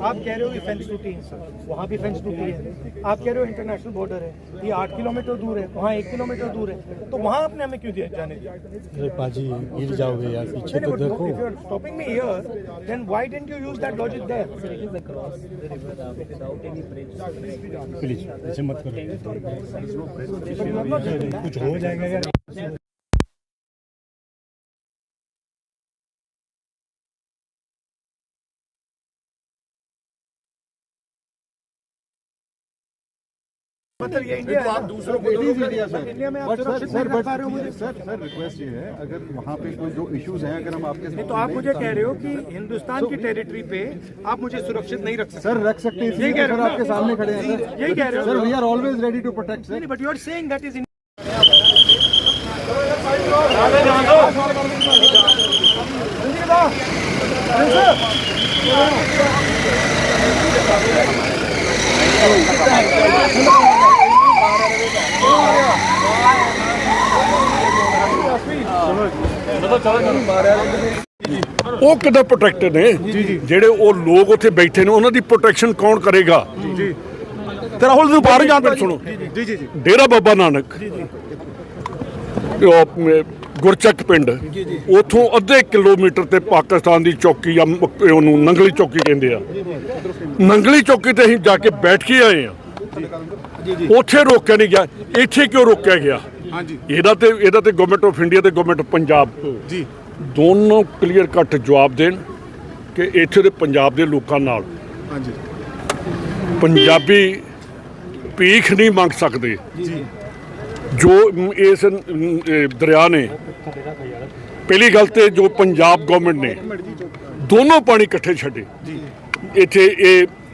आप कह रहे हो कि फेंस टूटी है वहाँ भी फेंस टूटी है। आप कह रहे हो इंटरनेशनल बॉर्डर है। ये आठ किलोमीटर दूर है वहाँ एक किलोमीटर दूर है। तो वहाँ आपने हमें क्यों दिया जाने दिया? गिर जाओगे यार पीछे तो देखो। Stopping me here then why you use that logic there please मत करो। कुछ हो जाएगा यार। मतलब ये इंडिया है। आप दूसरों को. इंडिया में हो सर सर रिक्वेस्ट ये है अगर वहाँ पे कोई जो इश्यूज़ हैं अगर हम आपके तो आप मुझे कह रहे हो कि हिंदुस्तान की टेरिटरी पे आप मुझे सुरक्षित नहीं रख सकते। सर रख सकते हैं यही कह रहे हो आपके सामने खड़े हैं यही कह रहे हो sir we are always ready to protect sir but you are saying that is ਉਹ ਕਿੱਡਾ ਪ੍ਰੋਟੈਕਟਡ ਨੇ? ਜਿਹੜੇ ਉਹ ਲੋਕ ਉੱਥੇ ਬੈਠੇ ਨੇ, ਉਹਨਾਂ ਦੀ ਪ੍ਰੋਟੈਕਸ਼ਨ ਕੌਣ ਕਰੇਗਾ? ਜੀ ਤੇ ਰਾਹੁਲ ਜੀ ਬਾਹਰ ਜਾਣ ਤੇ ਸੁਣੋ। ਜੀ ਜੀ ਜੀ ਡੇਰਾ ਬਾਬਾ ਨਾਨਕ। ਜੀ ਜੀ ਗੁਰਚੱਕ ਪਿੰਡ। ਉਥੋਂ ਅੱਧੇ ਕਿਲੋਮੀਟਰ ਤੇ ਪਾਕਿਸਤਾਨ ਦੀ ਚੌਕੀ ਆ ਉਹਨੂੰ ਨੰਗਲੀ ਚੌਕੀ ਕਹਿੰਦੇ ਆ। ਨੰਗਲੀ ਚੌਕੀ ਤੇ ਅਸੀਂ ਜਾ ਕੇ ਬੈਠ ਕੇ ਆਏ ਆ। ਉੱਥੇ ਰੋਕਿਆ ਨਹੀਂ ਗਿਆ। ਇੱਥੇ ਕਿਉਂ ਰੋਕਿਆ ਗਿਆ? ਹਾਂਜੀ। ਇਹਦਾ ਤੇ ਇਹਦਾ ਤੇ ਗਵਰਨਮੈਂਟ ਆਫ ਇੰਡੀਆ ਤੇ ਗਵਰਨਮੈਂਟ ਪੰਜਾਬ। ਜੀ। ਦੋਨੋਂ ਕਲੀਅਰ ਕੱਟ ਜਵਾਬ ਦੇਣ ਕਿ ਇੱਥੇ ਦੇ ਪੰਜਾਬ ਦੇ ਲੋਕਾਂ ਨਾਲ ਹਾਂਜੀ। ਪੰਜਾਬੀ ਭੀਖ ਨਹੀਂ ਮੰਗ ਸਕਦੇ। ਜੀ ਜੋ। ਇਸ ਦਰਿਆ ਨੇ ਪਹਿਲੀ ਗੱਲ ਤੇ ਜੋ ਪੰਜਾਬ ਗਵਰਨਮੈਂਟ ਨੇ ਦੋਨੋਂ ਪਾਣੀ ਇਕੱਠੇ ਛੱਡੇ। ਇੱਥੇ ਇਹ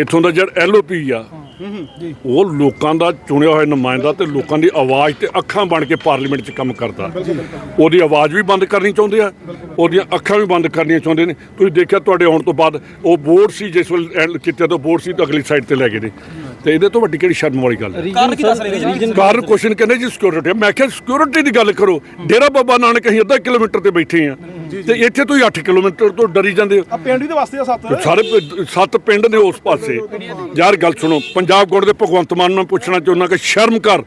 ਇਥੋਂ ਦਾ ਜਿਹੜਾ ਐਲਓਪੀ ਆ ਉਹ ਲੋਕਾਂ ਦਾ ਚੁਣਿਆ ਹੋਇਆ ਨੁਮਾਇੰਦਾ ਤੇ ਲੋਕਾਂ ਦੀ ਆਵਾਜ਼ ਤੇ ਅੱਖਾਂ ਬਣ ਕੇ ਪਾਰਲੀਮੈਂਟ 'ਚ ਕੰਮ ਕਰਦਾ। ਉਹਦੀ ਆਵਾਜ਼ ਵੀ ਬੰਦ ਕਰਨੀ ਚਾਹੁੰਦੇ ਆ ਉਹਦੀਆਂ ਅੱਖਾਂ ਵੀ ਬੰਦ ਕਰਨੀਆਂ ਚਾਹੁੰਦੇ ਨੇ। ਤੁਸੀਂ ਦੇਖਿਆ ਤੁਹਾਡੇ ਆਉਣ ਤੋਂ ਬਾਅਦ ਉਹ ਬੋਰਡ ਸੀ ਜਿਸ ਵੇਲੇ ਕਿਤੇ ਤੋਂ ਬੋਰਡ ਸੀ ਤਾਂ ਅਗਲੀ ਸਾਈਡ ਤੇ ਲੈ ਗਏ ਨੇ। ਤੇ ਇਹਦੇ ਤੋਂ ਵੱਡੀ ਕਿਹੜੀ ਸ਼ਰਮ ਵਾਲੀ ਗੱਲ ਹੈ? ਕਾਰਨ ਕੀ ਦੱਸ ਰਹੇ ਜੀ? ਕਾਰਨ ਕੁਐਸਚਨ ਕਹਿੰਦੇ ਜੀ ਸਿਕਿਉਰਿਟੀ ਮੈਂ ਕਿਹਾ ਸਿਕਿਉਰਿਟੀ ਦੀ ਗੱਲ ਕਰੋ। ਡੇਰਾ ਬਾਬਾ ਨਾਨਕ ਅਸੀਂ ਅੱਧਾ ਕਿਲੋਮੀਟਰ ਤੇ ਬੈਠੇ ਆ ਤੇ ਇੱਥੇ ਤੁਸੀਂ 8 ਕਿਲੋਮੀਟਰ ਤੋਂ ਡਰੀ ਜਾਂਦੇ ਹੋ। ਪਿੰਡ ਹੀ ਦੇ ਵਾਸਤੇ ਆ ਸੱਤ। ਤੇ ਸਾਰੇ ਪ- ਸੱਤ ਪਿੰਡ ਨੇ ਉਸ ਪਾਸੇ। ਯਾਰ ਗੱਲ ਸੁਣੋ ਪੰਜਾਬ ਗੌਰ ਦੇ ਭਗਵੰਤ ਮਾਨ ਨੂੰ ਪੁੱਛਣਾ ਚਾਹੁੰਦਾ ਕਿ ਸ਼ਰਮ ਕਰ।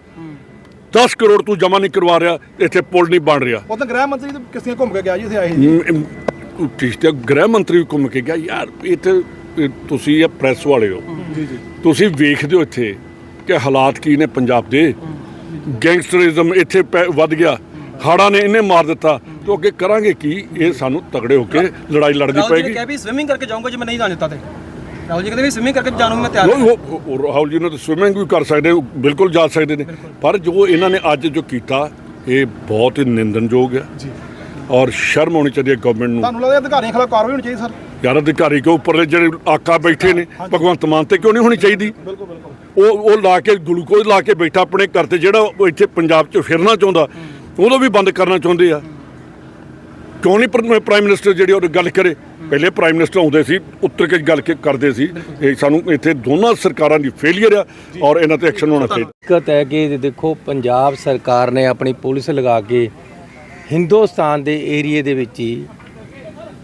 10 ਕਰੋੜ ਤੂੰ ਜਮਾ ਨਹੀਂ ਕਰਵਾ ਰਿਹਾ ਇੱਥੇ ਪੁਲ ਨਹੀਂ ਬਣ ਰਿਹਾ। ਉਹ ਤਾਂ ਗ੍ਰਹਿ ਮੰਤਰੀ ਤੇ ਕਿਸ ਦੀਆਂ ਘੁੰਮ ਕੇ ਗਿਆ ਜੀ ਇੱਥੇ ਆਏ ਜੀ ਟਿਸ਼ਤੇ ਗ੍ਰਹਿ ਮੰਤਰੀ ਵੀ ਘੁੰਮ ਕੇ ਗਿਆ। ਯਾਰ ਇੱਥੇ ਇਹ ਤੁਸੀਂ ਇਹ ਪ੍ਰੈਸ ਵਾਲੇ ਹੋ। ਤੁਸੀਂ ਵੇਖਦੇ ਹੋ ਇੱਥੇ ਕਿ ਹਾਲਾਤ ਕੀ ਨੇ ਪੰਜਾਬ ਦੇ। ਗੈਂਗਸਟਰਿਜ਼ਮ ਇੱਥੇ ਵੱਧ ਗਿਆ। ਹਾੜਾਂ ਨੇ ਇਹਨੇ ਮਾਰ ਦਿੱਤਾ। ਤੇ ਅੱਗੇ ਕਰਾਂਗੇ ਕੀ? ਇਹ ਸਾਨੂੰ ਤਗੜੇ ਹੋ ਕੇ ਲੜਾਈ ਲੜਨੀ ਪਏਗੀ। ਕਿਹਾ ਵੀ ਸਵਿਮਿੰਗ ਕਰਕੇ ਜਾਊਂਗਾ ਜੇ ਮੈਂ ਨਹੀਂ ਜਾਣ ਦਿੱਤਾ ਤੇ। ਰਾਹੁਲ ਜੀ ਕਹਿੰਦੇ ਵੀ ਸਵਿਮਿੰਗ ਕਰਕੇ ਜਾਣੂ ਮੈਂ ਤਿਆਰ ਉਹ ਰਾਹੁਲ ਜੀ ਨੇ ਤਾਂ ਸਵਿਮਿੰਗ ਵੀ ਕਰ ਸਕਦੇ ਬਿਲਕੁਲ ਜਾ ਸਕਦੇ ਨੇ। ਪਰ ਜੋ ਇਹਨਾਂ ਨੇ ਅੱਜ ਜੋ ਕੀਤਾ ਇਹ ਬਹੁਤ ਹੀ ਨਿੰਦਨਯੋਗ ਹੈ। ਜੀ। ਔਰ ਸ਼ਰਮ ਹੋਣੀ ਚਾਹੀਦੀ ਹੈ ਗਵਰਨਮੈਂਟ ਨੂੰ। ਤੁਹਾਨੂੰ ਲੱਗਦਾ ਅਧਿਕਾਰੀਆਂ ਖਿਲਾਫ ਕਾਰਵਾਈ ਹੋਣੀ ਚਾਹੀਦੀ ਸਰ? ਯਾਰ ਅਧਿਕਾਰੀ ਕੇ ਉੱਪਰਲੇ ਜਿਹੜੇ ਆਕਾ ਬੈਠੇ ਨੇ ਭਗਵੰਤ ਮਾਨ ਤੇ ਕਿਉਂ ਨਹੀਂ ਹੋਣੀ ਚਾਹੀਦੀ? ਬਿਲਕੁਲ ਬਿਲਕੁਲ। ਉਹ ਉਹ ਲਾ ਕੇ ਗਲੂਕੋਜ਼ ਲਾ ਕੇ ਬੈਠਾ ਆਪਣੇ ਘਰ ਤੇ ਜਿਹੜਾ ਇੱਥੇ ਪੰਜਾਬ 'ਚ ਫਿਰਨਾ ਚਾਹੁੰਦਾ ਉਹਨੂੰ ਵੀ ਬੰਦ ਕਰਨਾ ਚਾਹੁੰਦੇ ਆ। ਕਿਉਂ ਨਹੀਂ ਪ੍ਰ- ਪ੍ਰਾਈਮ ਮਿਨਿਸਟਰ ਜਿਹੜੀ ਉਹ ਗੱਲ ਕਰੇ? ਪਹਿਲੇ ਪ੍ਰਾਈਮ ਮਿਨਿਸਟਰ ਆਉਂਦੇ ਸੀ ਉੱਤਰ ਕੇ ਗੱਲ ਕੇ ਕਰਦੇ ਸੀ। ਇਹ ਸਾਨੂੰ ਇੱਥੇ ਦੋਨਾਂ ਸਰਕਾਰਾਂ ਦੀ ਫੇਲਿਅਰ ਆ ਔਰ ਇਹਨਾਂ ਤੇ ਐਕਸ਼ਨ ਹੋਣਾ ਚਾਹੀਦਾ। ਦਿੱਕਤ ਹੈ ਕਿ ਦੇਖੋ ਪੰਜਾਬ ਸਰਕਾਰ ਨੇ ਆਪਣੀ ਪੁਲਿਸ ਲਗਾ ਕੇ ਹਿੰਦੁਸਤਾਨ ਦੇ ਏਰੀਏ ਦੇ ਵਿੱਚ ਹੀ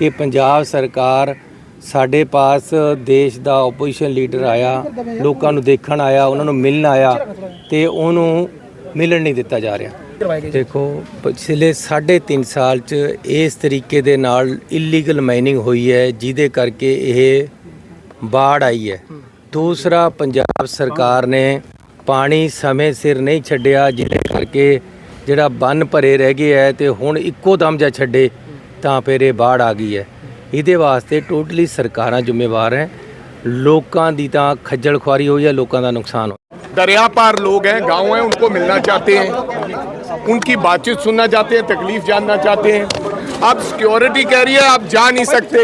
ਕਿ ਪੰਜਾਬ ਸਰਕਾਰ ਸਾਡੇ ਪਾਸ ਦੇਸ਼ ਦਾ ਆਪੋਜੀਸ਼ਨ ਲੀਡਰ ਆਇਆ, ਲੋਕਾਂ ਨੂੰ ਦੇਖਣ ਆਇਆ, ਉਹਨਾਂ ਨੂੰ ਮਿਲਣ ਆਇਆ ਤੇ ਉਹਨੂੰ ਮਿਲਣ ਨਹੀਂ ਦਿੱਤਾ ਜਾ ਰਿਹਾ। ਦੇਖੋ, ਪਿਛਲੇ 3.5 ਸਾਲ ਚ ਇਸ ਤਰੀਕੇ ਦੇ ਨਾਲ ਇਲੀਗਲ ਮਾਈਨਿੰਗ ਹੋਈ ਹੈ, ਜਿਹਦੇ ਕਰਕੇ ਇਹ ਬਾੜ ਆਈ ਹੈ। ਦੂਸਰਾ, ਪੰਜਾਬ ਸਰਕਾਰ ਨੇ ਪਾਣੀ ਸਮੇਂ ਸਿਰ ਨਹੀਂ ਛੱਡਿਆ, ਜਿਹਦੇ ਕਰਕੇ ਜਿਹੜਾ ਬੰਨ ਭਰੇ ਰਹਿ ਗਏ ਹੈ ਤੇ ਹੁਣ ਇੱਕੋ ਦਮ ਜਾ ਛੱਡੇ। ਤਾਂ ਫਿਰ ਇਹ ਬਾੜ ਆ ਗਈ ਹੈ ਇਹਦੇ ਵਾਸਤੇ ਟੋਟਲੀ ਸਰਕਾਰਾਂ ਜ਼ਿੰਮੇਵਾਰ ਹੈ ਲੋਕਾਂ ਦੀ ਤਾਂ ਖੱਜਲ ਖੁਆਰੀ ਹੋਈ ਹੈ ਲੋਕਾਂ ਦਾ ਨੁਕਸਾਨ ਹੋਇਆ दरिया पार लोग हैं गांव हैं उनको मिलना चाहते हैं उनकी बातचीत सुनना चाहते हैं तकलीफ जानना चाहते हैं अब सिक्योरिटी कह रही है आप जा नहीं सकते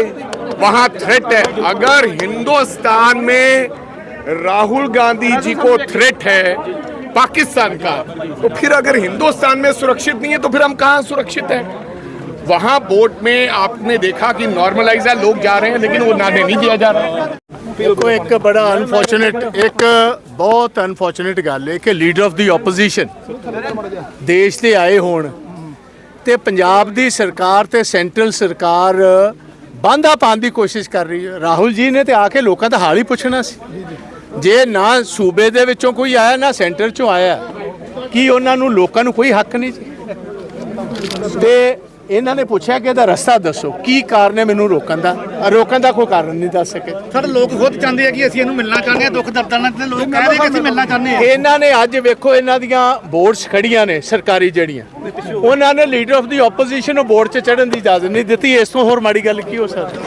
वहां थ्रेट है अगर हिंदुस्तान में राहुल गांधी जी को थ्रेट है पाकिस्तान का तो फिर अगर हिंदुस्तान में सुरक्षित नहीं है तो फिर हम कहाँ सुरक्षित हैं वहां बोट में आपने देखा कि नॉर्मलाइज है लोग जा रहे हैं लेकिन वो नाने नहीं दिया जा रहा ਦੇਖੋ ਇੱਕ ਬੜਾ ਅਨਫੋਰਚੂਨੇਟ ਇੱਕ ਬਹੁਤ ਅਨਫੋਰਚੂਨੇਟ ਗੱਲ ਹੈ ਕਿ ਲੀਡਰ ਆਫ ਦੀ ਆਪੋਜੀਸ਼ਨ ਦੇਸ਼ ਦੇ ਆਏ ਹੋਣ ਤੇ ਪੰਜਾਬ ਦੀ ਸਰਕਾਰ ਤੇ ਸੈਂਟਰਲ ਸਰਕਾਰ ਬਾਂਧਾ ਪਾਉਣ ਦੀ ਕੋਸ਼ਿਸ਼ ਕਰ ਰਹੀ ਹੈ ਰਾਹੁਲ ਜੀ ਨੇ ਤੇ ਆ ਕੇ ਲੋਕਾਂ ਦਾ ਹਾਲ ਹੀ ਪੁੱਛਣਾ ਸੀ ਜੇ ਨਾ ਸੂਬੇ ਦੇ ਵਿੱਚੋਂ ਕੋਈ ਆਇਆ ਨਾ ਸੈਂਟਰ ਚੋਂ ਆਇਆ ਕੀ ਉਹਨਾਂ ਨੂੰ ਲੋਕਾਂ ਨੂੰ ਕੋਈ ਹੱਕ ਨਹੀਂ ਜੀ ਤੇ ਇਹਨਾਂ ਨੇ ਪੁੱਛਿਆ ਕਿ ਇਹਦਾ ਰਸਤਾ ਦੱਸੋ ਕੀ ਕਾਰਨ ਹੈ ਮੈਨੂੰ ਰੋਕਣ ਦਾ? ਰੋਕਣ ਦਾ ਕੋਈ ਕਾਰਨ ਨਹੀਂ ਦੱਸ ਸਕੇ। ਸਰ ਲੋਕ ਖੁਦ ਚਾਹੁੰਦੇ ਆ ਕਿ ਅਸੀਂ ਇਹਨੂੰ ਮਿਲਣਾ ਚਾਹੁੰਦੇ ਆ ਦੁੱਖ ਦਰਦਾਂ ਨਾਲ ਤੇ ਲੋਕ ਕਹਿ ਰਹੇ ਕਿ ਅਸੀਂ ਮਿਲਣਾ ਚਾਹੁੰਦੇ ਆ। ਇਹਨਾਂ ਨੇ ਅੱਜ ਵੇਖੋ ਇਹਨਾਂ ਦੀਆਂ ਬੋਰਡਸ ਖੜੀਆਂ ਨੇ ਸਰਕਾਰੀ ਜਿਹੜੀਆਂ। ਉਹਨਾਂ ਨੇ ਲੀਡਰ ਆਫ ਦੀ ਆਪੋਜੀਸ਼ਨ ਨੂੰ ਬੋਰਡ 'ਚ ਚੜਨ ਦੀ ਇਜਾਜ਼ਤ ਨਹੀਂ ਦਿੱਤੀ ਇਸ ਤੋਂ ਹੋਰ ਮਾੜੀ ਗੱਲ ਕੀ ਹੋ ਸਕਦੀ?